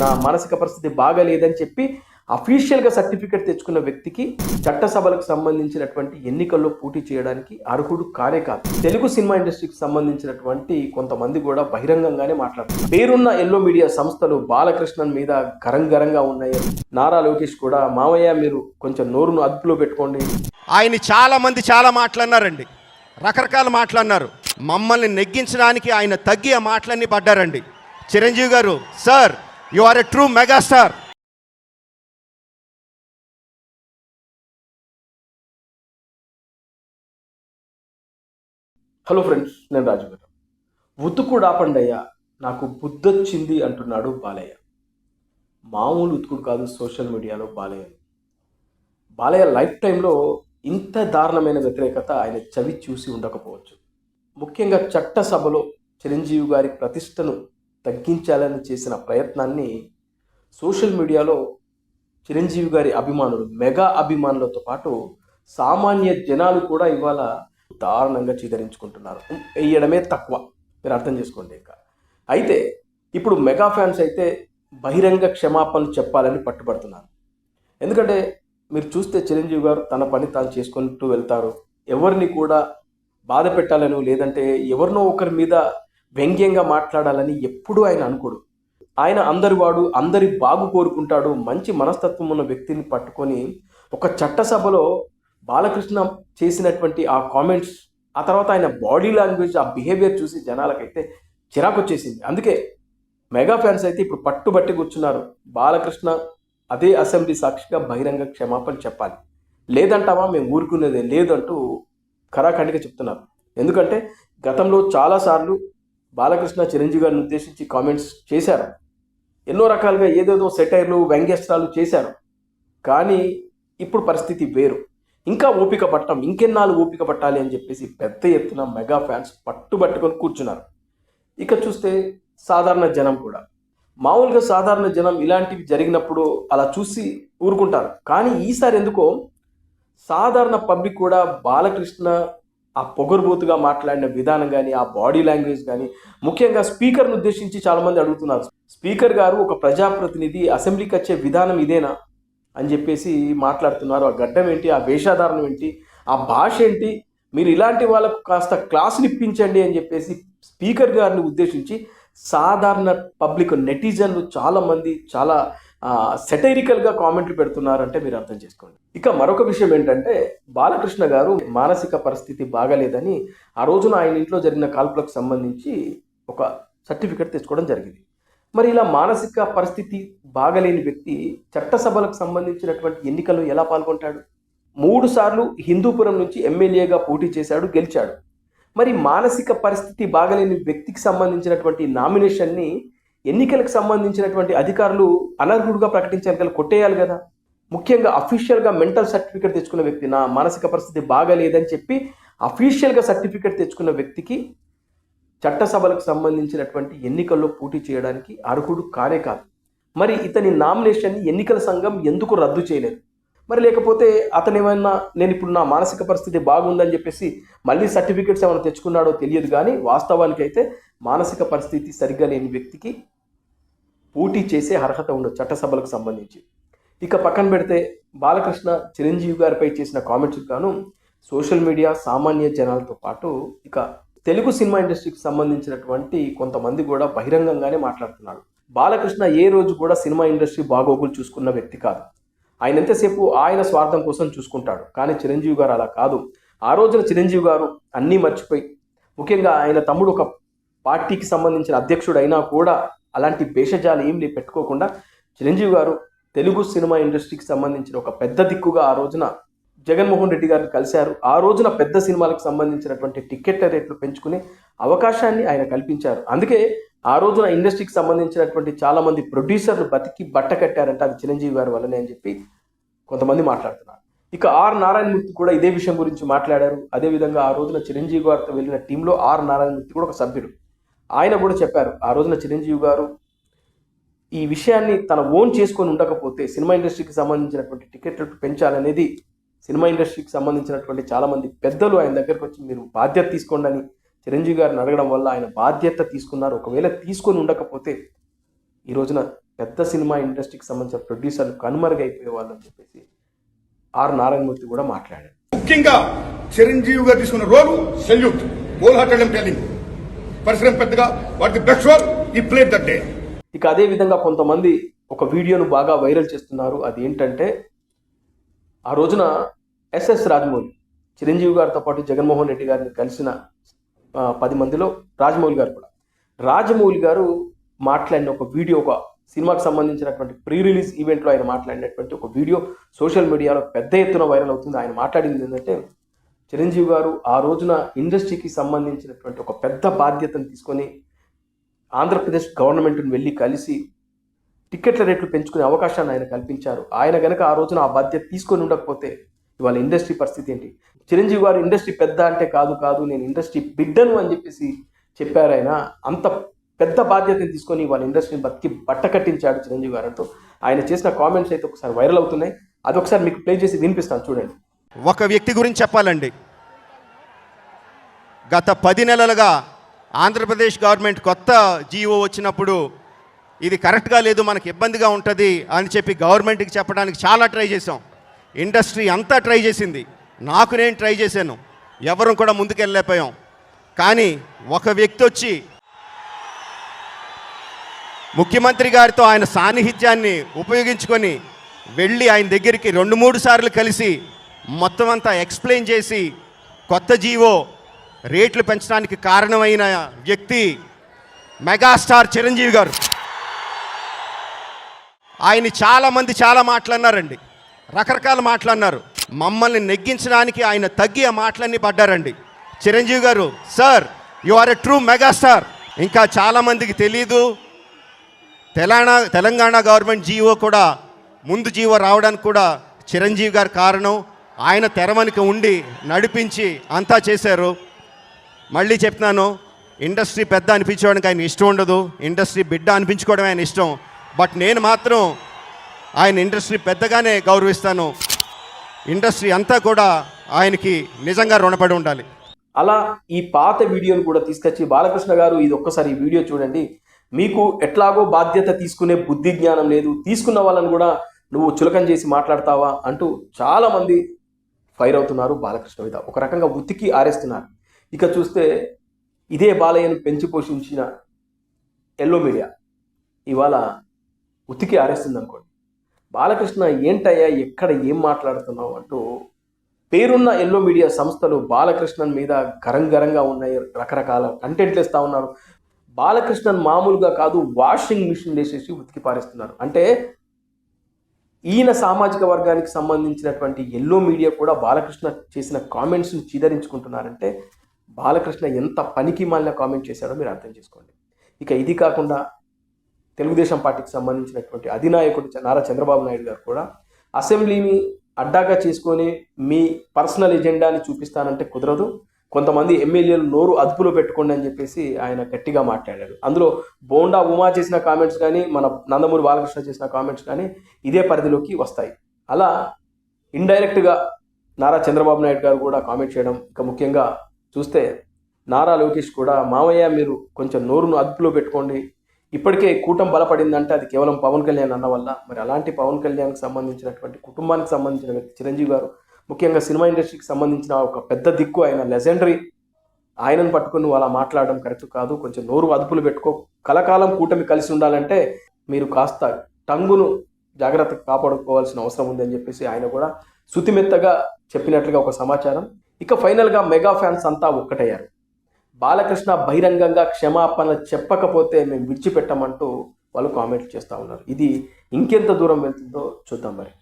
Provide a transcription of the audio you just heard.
నా మానసిక పరిస్థితి బాగాలేదని చెప్పి అఫీషియల్గా సర్టిఫికెట్ తెచ్చుకున్న వ్యక్తికి చట్టసభలకు సంబంధించినటువంటి ఎన్నికల్లో పోటీ చేయడానికి అర్హుడు కానే కాదు. తెలుగు సినిమా ఇండస్ట్రీకి సంబంధించినటువంటి కొంతమంది కూడా బహిరంగంగానే మాట్లాడుతారు పేరున్న ఎల్లో మీడియా సంస్థలు బాలకృష్ణన్ మీద గరంగరంగా ఉన్నాయి. నారా లోకేష్ కూడా మామయ్య మీరు కొంచెం నోరును అదుపులో పెట్టుకోండి. ఆయన చాలా మంది చాలా మాట్లాడినారండి. రకరకాల మాట్లాడినారు. మమ్మల్ని నెగ్గించడానికి ఆయన తగ్గి ఆ మాటలన్నీ పడ్డారండి. Chiranjeevi garu sir you are a true megastar hello friends నేను రాజు గారు ఉతుకుడు ఆపండయ్య నాకు బుద్ధొచ్చింది అంటున్నాడు బాలయ్య. మామూలు ఉతుకుడు కాదు సోషల్ మీడియాలో బాలయ్య. బాలయ్య లైఫ్ టైంలో ఇంత దారుణమైన వ్యతిరేకత ఆయన చవి చూసి ఉండకపోవచ్చు. ముఖ్యంగా చట్టసభలో చిరంజీవి గారి ప్రతిష్టను తగ్గించాలని చేసిన ప్రయత్నాన్ని సోషల్ మీడియాలో చిరంజీవి గారి అభిమానులు మెగా అభిమానులతో పాటు సామాన్య జనాలు కూడా ఇవాళ దారుణంగా చీదరించుకుంటున్నారు. వేయడమే తక్కువ. మీరు అర్థం చేసుకోండి ఇక. అయితే ఇప్పుడు మెగా ఫ్యాన్స్ అయితే బహిరంగ క్షమాపణలు చెప్పాలని పట్టుబడుతున్నారు. ఎందుకంటే మీరు చూస్తే చిరంజీవి గారు తన పని తాను చేసుకుంటూ వెళ్తారు. ఎవరిని కూడా బాధ పెట్టాలను లేదంటే ఎవరినో ఒకరి మీద వ్యంగ్యంగా మాట్లాడాలని ఎప్పుడూ ఆయన అనుకోడు. ఆయన అందరి వాడు అందరి బాగు కోరుకుంటాడు మంచి మనస్తత్వం ఉన్న వ్యక్తిని పట్టుకొని ఒక చట్టసభలో బాలకృష్ణ చేసినటువంటి ఆ కామెంట్స్ ఆ తర్వాత ఆయన బాడీ లాంగ్వేజ్ ఆ బిహేవియర్ చూసి జనాలకైతే చిరాకు వచ్చేసింది అందుకే మెగా ఫ్యాన్స్ అయితే ఇప్పుడు పట్టుబట్టి కూర్చున్నారు. బాలకృష్ణ అదే అసెంబ్లీ సాక్షిగా బహిరంగ క్షమాపణ చెప్పాలి. లేదంటావా? మేము ఊరుకునేదే. లేదంటూ ఖరాఖండిగా చెప్తున్నారు. ఎందుకంటే గతంలో చాలాసార్లు బాలకృష్ణ చిరంజీవి గారిని ఉద్దేశించి కామెంట్స్ చేశారు. ఎన్నో రకాలుగా ఏదేదో సెటైర్లు వ్యంగ్యస్త్రాలు చేశారు. కానీ ఇప్పుడు పరిస్థితి వేరు. ఇంకా ఓపిక పట్టం ఇంకెన్నాళ్ళు ఓపిక పట్టాలి అని చెప్పేసి పెద్ద ఎత్తున మెగా ఫ్యాన్స్ పట్టుబట్టుకొని కూర్చున్నారు. ఇక చూస్తే సాధారణ జనం కూడా. మామూలుగా సాధారణ జనం ఇలాంటివి జరిగినప్పుడు అలా చూసి ఊరుకుంటారు. కానీ ఈసారి ఎందుకో సాధారణ పబ్లిక్ కూడా బాలకృష్ణ ఆ పొగరుబోతుగా మాట్లాడిన విధానం కానీ ఆ బాడీ లాంగ్వేజ్ కానీ ముఖ్యంగా స్పీకర్ను ఉద్దేశించి చాలామంది అడుగుతున్నారు. స్పీకర్ గారు ఒక ప్రజాప్రతినిధి అసెంబ్లీకి వచ్చే విధానం ఇదేనా అని చెప్పేసి మాట్లాడుతున్నారు. ఆ గడ్డం ఏంటి? ఆ వేషాధారణం ఏంటి? ఆ భాష ఏంటి? మీరు ఇలాంటి వాళ్ళకు కాస్త క్లాసులు ఇప్పించండి అని చెప్పేసి స్పీకర్ గారిని ఉద్దేశించి సాధారణ పబ్లిక్ నెటిజన్లు చాలామంది చాలా సెటైరికల్గా కామెంట్లు పెడుతున్నారంటే మీరు అర్థం చేసుకోండి. ఇక మరొక విషయం ఏంటంటే బాలకృష్ణ గారు మానసిక పరిస్థితి బాగాలేదని ఆ రోజున ఆయన ఇంట్లో జరిగిన కాల్పులకు సంబంధించి ఒక సర్టిఫికెట్ తెచ్చుకోవడం జరిగింది. మరి ఇలా మానసిక పరిస్థితి బాగలేని వ్యక్తి చట్టసభలకు సంబంధించినటువంటి ఎన్నికల్లో ఎలా పాల్గొంటాడు? మూడు సార్లు హిందూపురం నుంచి ఎమ్మెల్యేగా పోటీ చేశాడు గెలిచాడు. మరి మానసిక పరిస్థితి బాగలేని వ్యక్తికి సంబంధించినటువంటి నామినేషన్ని ఎన్నికలకు సంబంధించినటువంటి అధికారులు అనర్హుడుగా ప్రకటించాలి కదా కొట్టేయాలి కదా. ముఖ్యంగా అఫీషియల్గా మెంటల్ సర్టిఫికేట్ తెచ్చుకున్న వ్యక్తి నా మానసిక పరిస్థితి బాగాలేదని చెప్పి అఫీషియల్గా సర్టిఫికేట్ తెచ్చుకున్న వ్యక్తికి చట్టసభలకు సంబంధించినటువంటి ఎన్నికల్లో పోటీ చేయడానికి అర్హుడు కానే కాదు. మరి ఇతని నామినేషన్ని ఎన్నికల సంఘం ఎందుకు రద్దు చేయలేదు? మరి లేకపోతే అతను ఏమైనా నేను ఇప్పుడు నా మానసిక పరిస్థితి బాగుందని చెప్పేసి మళ్ళీ సర్టిఫికేట్స్ ఏమైనా తెచ్చుకున్నాడో తెలియదు కానీ వాస్తవానికి అయితే మానసిక పరిస్థితి సరిగ్గా లేని వ్యక్తికి పోటీ చేసే అర్హత ఉండదు చట్టసభలకు సంబంధించి. ఇక పక్కన పెడితే బాలకృష్ణ చిరంజీవి గారిపై చేసిన కామెంట్స్ గాను సోషల్ మీడియా సామాన్య జనాలతో పాటు ఇక తెలుగు సినిమా ఇండస్ట్రీకి సంబంధించినటువంటి కొంతమంది కూడా బహిరంగంగానే మాట్లాడుతున్నారు. బాలకృష్ణ ఏ రోజు కూడా సినిమా ఇండస్ట్రీ బాగోగులు చూసుకున్న వ్యక్తి కాదు. ఆయన ఎంతసేపు ఆయన స్వార్థం కోసం చూసుకుంటాడు. కానీ చిరంజీవి గారు అలా కాదు. ఆ రోజున చిరంజీవి గారు అన్నీ మర్చిపోయి ముఖ్యంగా ఆయన తమ్ముడు ఒక పార్టీకి సంబంధించిన అధ్యక్షుడు అయినా కూడా అలాంటి భేషజాలు ఏం లే పెట్టుకోకుండా చిరంజీవి గారు తెలుగు సినిమా ఇండస్ట్రీకి సంబంధించిన ఒక పెద్ద దిక్కుగా ఆ రోజున జగన్మోహన్ రెడ్డి గారిని కలిశారు. ఆ రోజున పెద్ద సినిమాలకు సంబంధించినటువంటి టికెట్ల రేట్లు పెంచుకునే అవకాశాన్ని ఆయన కల్పించారు. అందుకే ఆ రోజున ఇండస్ట్రీకి సంబంధించినటువంటి చాలామంది ప్రొడ్యూసర్లు బతికి బట్ట కట్టారంటే అది చిరంజీవి గారి వల్లనే అని చెప్పి కొంతమంది మాట్లాడుతున్నారు. ఇక ఆర్ నారాయణమూర్తి కూడా ఇదే విషయం గురించి మాట్లాడారు. అదేవిధంగా ఆ రోజున చిరంజీవి గారితో వెళ్ళిన టీంలో ఆర్ నారాయణమూర్తి కూడా ఒక సభ్యుడు. ఆయన కూడా చెప్పారు ఆ రోజున చిరంజీవి గారు ఈ విషయాన్ని తన ఓన్ చేసుకొని ఉండకపోతే సినిమా ఇండస్ట్రీకి సంబంధించినటువంటి టికెట్లు పెంచాలనేది సినిమా ఇండస్ట్రీకి సంబంధించినటువంటి చాలామంది పెద్దలు ఆయన దగ్గరకు వచ్చి మీరు బాధ్యత తీసుకోండి అని చిరంజీవి గారిని అడగడం వల్ల ఆయన బాధ్యత తీసుకున్నారు. ఒకవేళ తీసుకొని ఉండకపోతే ఈ రోజున పెద్ద సినిమా ఇండస్ట్రీకి సంబంధించిన ప్రొడ్యూసర్లు కనుమరుగైపోయే వాళ్ళు అని చెప్పేసి ఆర్ నారాయణమూర్తి కూడా మాట్లాడారు. ముఖ్యంగా చిరంజీవి గారు తీసుకున్న role salute. Wholehearted telling పరిశ్రమ పెద్దగా వాటి బెస్ట్ ఈ ప్లేట్ దట్ డే ఇక అదే విధంగా కొంతమంది ఒక వీడియోను బాగా వైరల్ చేస్తున్నారు. అది ఏంటంటే ఆ రోజున ఎస్ఎస్ రాజమౌళి చిరంజీవి గారితో పాటు జగన్మోహన్ రెడ్డి గారిని కలిసిన పది మందిలో రాజమౌళి గారు కూడా. రాజమౌళి గారు మాట్లాడిన ఒక వీడియో ఒక సినిమాకి సంబంధించినటువంటి ప్రీ రిలీజ్ ఈవెంట్లో ఆయన మాట్లాడినటువంటి ఒక వీడియో సోషల్ మీడియాలో పెద్ద ఎత్తున వైరల్ అవుతుంది. ఆయన మాట్లాడింది ఏంటంటే చిరంజీవి గారు ఆ రోజున ఇండస్ట్రీకి సంబంధించినటువంటి ఒక పెద్ద బాధ్యతను తీసుకొని ఆంధ్రప్రదేశ్ గవర్నమెంట్ని వెళ్ళి కలిసి టికెట్ల రేట్లు పెంచుకునే అవకాశాన్ని ఆయన కల్పించారు. ఆయన గనక ఆ రోజున ఆ బాధ్యత తీసుకొని ఉండకపోతే ఇవాళ ఇండస్ట్రీ పరిస్థితి ఏంటి? చిరంజీవి గారు ఇండస్ట్రీ పెద్ద అంటే కాదు కాదు నేను ఇండస్ట్రీ బిడ్డను అని చెప్పేసి చెప్పారు ఆయన. అంత పెద్ద బాధ్యతను తీసుకొని వాళ్ళ ఇండస్ట్రీని బతికి బట్ట కట్టించాడు చిరంజీవి గారు అంటూ ఆయన చేసిన కామెంట్స్ అయితే ఒకసారి వైరల్ అవుతున్నాయి. అది ఒకసారి మీకు ప్లే చేసి వినిపిస్తాను చూడండి. ఒక వ్యక్తి గురించి చెప్పాలండి. గత పది నెలలుగా ఆంధ్రప్రదేశ్ గవర్నమెంట్ కొత్త జీవో వచ్చినప్పుడు ఇది కరెక్ట్గా లేదు మనకు ఇబ్బందిగా ఉంటుంది అని చెప్పి గవర్నమెంట్కి చెప్పడానికి చాలా ట్రై చేసాం ఇండస్ట్రీ అంతా ట్రై చేసింది. నాకు నేను ట్రై చేశాను. ఎవరు కూడా ముందుకెళ్ళలేకపోయాం కానీ ఒక వ్యక్తి వచ్చి ముఖ్యమంత్రి గారితో ఆయన సాన్నిహిత్యాన్ని ఉపయోగించుకొని వెళ్ళి ఆయన దగ్గరికి రెండు మూడు సార్లు కలిసి మొత్తం అంతా ఎక్స్ప్లెయిన్ చేసి కొత్త జీవో రేట్లు పెంచడానికి కారణమైన వ్యక్తి మెగాస్టార్ చిరంజీవి గారు. ఆయన చాలామంది చాలా మాట్లాడినారండి రకరకాల మాట్లాడినారు మమ్మల్ని నెగ్గించడానికి ఆయన తగ్గి ఆ మాటలన్నీ పడ్డారండి. Chiranjeevi garu sir you are a true megastar ఇంకా చాలామందికి తెలీదు. తెలంగాణ తెలంగాణ గవర్నమెంట్ జీవో కూడా ముందు జీవో రావడానికి కూడా చిరంజీవి గారు కారణం. ఆయన తెరవనికి ఉండి నడిపించి అంతా చేశారు. మళ్ళీ చెప్తున్నాను ఇండస్ట్రీ పెద్ద అనిపించుకోవడానికి ఆయన ఇష్టం ఉండదు. ఇండస్ట్రీ బిడ్డ అనిపించుకోవడం ఆయన ఇష్టం. బట్ నేను మాత్రం ఆయన ఇండస్ట్రీ పెద్దగానే గౌరవిస్తాను. ఇండస్ట్రీ అంతా కూడా ఆయనకి నిజంగా రుణపడి ఉండాలి. అలా ఈ పాత వీడియోను కూడా తీసుకొచ్చి బాలకృష్ణ గారు ఇది ఒక్కసారి ఈ వీడియో చూడండి. మీకు ఎట్లాగో బాధ్యత తీసుకునే బుద్ధి జ్ఞానం లేదు. తీసుకున్న వాళ్ళని కూడా నువ్వు చులకం చేసి మాట్లాడతావా అంటూ చాలామంది ఫైర్ అవుతున్నారు బాలకృష్ణ మీద. ఒక రకంగా ఉతికి ఆరేస్తున్నారు. ఇక చూస్తే ఇదే బాలయ్యను పెంచి పోషించిన ఎల్లో మీడియా ఇవాళ ఉతికి ఆరేస్తుంది అనుకోండి బాలకృష్ణ ఏంటయ్యా ఎక్కడ ఏం మాట్లాడుతున్నావు అంటూ పేరున్న ఎల్లో మీడియా సంస్థలు బాలకృష్ణన్ మీద గరంగరంగా ఉన్నాయి రకరకాల కంటెంట్లు ఇస్తూ ఉన్నారు. బాలకృష్ణన్ మామూలుగా కాదు వాషింగ్ మిషన్ వేసేసి ఉతికి పారేస్తున్నారు. అంటే ఈయన సామాజిక వర్గానికి సంబంధించినటువంటి ఎల్లో మీడియా కూడా బాలకృష్ణ చేసిన కామెంట్స్ని చీదరించుకుంటున్నారంటే బాలకృష్ణ ఎంత పనికి మాలిన కామెంట్ చేశాడో మీరు అర్థం చేసుకోండి. ఇక ఇది కాకుండా తెలుగుదేశం పార్టీకి సంబంధించినటువంటి అధినాయకుడు నారా చంద్రబాబు నాయుడు గారు కూడా అసెంబ్లీని అడ్డాగా చేసుకొని మీ పర్సనల్ ఎజెండాని చూపిస్తానంటే కుదరదు. కొంతమంది ఎమ్మెల్యేలు నోరు అదుపులో పెట్టుకోండి అని చెప్పేసి ఆయన గట్టిగా మాట్లాడారు అందులో బోండా ఉమా చేసిన కామెంట్స్ కానీ మన నందమూరి బాలకృష్ణ చేసిన కామెంట్స్ కానీ ఇదే పరిధిలోకి వస్తాయి. అలా ఇండైరెక్ట్గా నారా చంద్రబాబు నాయుడు గారు కూడా కామెంట్ చేయడం ఇక ముఖ్యంగా చూస్తే నారా లోకేష్ కూడా మామయ్య మీరు కొంచెం నోరును అదుపులో పెట్టుకోండి. ఇప్పటికే కూటం బలపడిందంటే అది కేవలం పవన్ కళ్యాణ్ అన్న వల్ల. మరి అలాంటి పవన్ కళ్యాణ్కి సంబంధించినటువంటి కుటుంబానికి సంబంధించిన వ్యక్తి చిరంజీవి గారు ముఖ్యంగా సినిమా ఇండస్ట్రీకి సంబంధించిన ఒక పెద్ద దిక్కు ఆయన లెజెండరీ ఆయనను పట్టుకొని నువ్వు అలా మాట్లాడడం కరెక్ట్ కాదు. కొంచెం నోరు అదుపులు పెట్టుకో. కలకాలం కూటమి కలిసి ఉండాలంటే మీరు కాస్త టంగును జాగ్రత్తగా కాపాడుకోవాల్సిన అవసరం ఉంది అని చెప్పేసి ఆయన కూడా శుతిమెత్తగా చెప్పినట్లుగా ఒక సమాచారం. ఇక ఫైనల్గా మెగా ఫ్యాన్స్ అంతా ఒక్కటయ్యారు. బాలకృష్ణ బహిరంగంగా క్షమాపణ చెప్పకపోతే మేము విడిచిపెట్టమంటూ వాళ్ళు కామెంట్ చేస్తూ ఉన్నారు. ఇది ఇంకెంత దూరం వెళ్తుందో చూద్దాం మరి.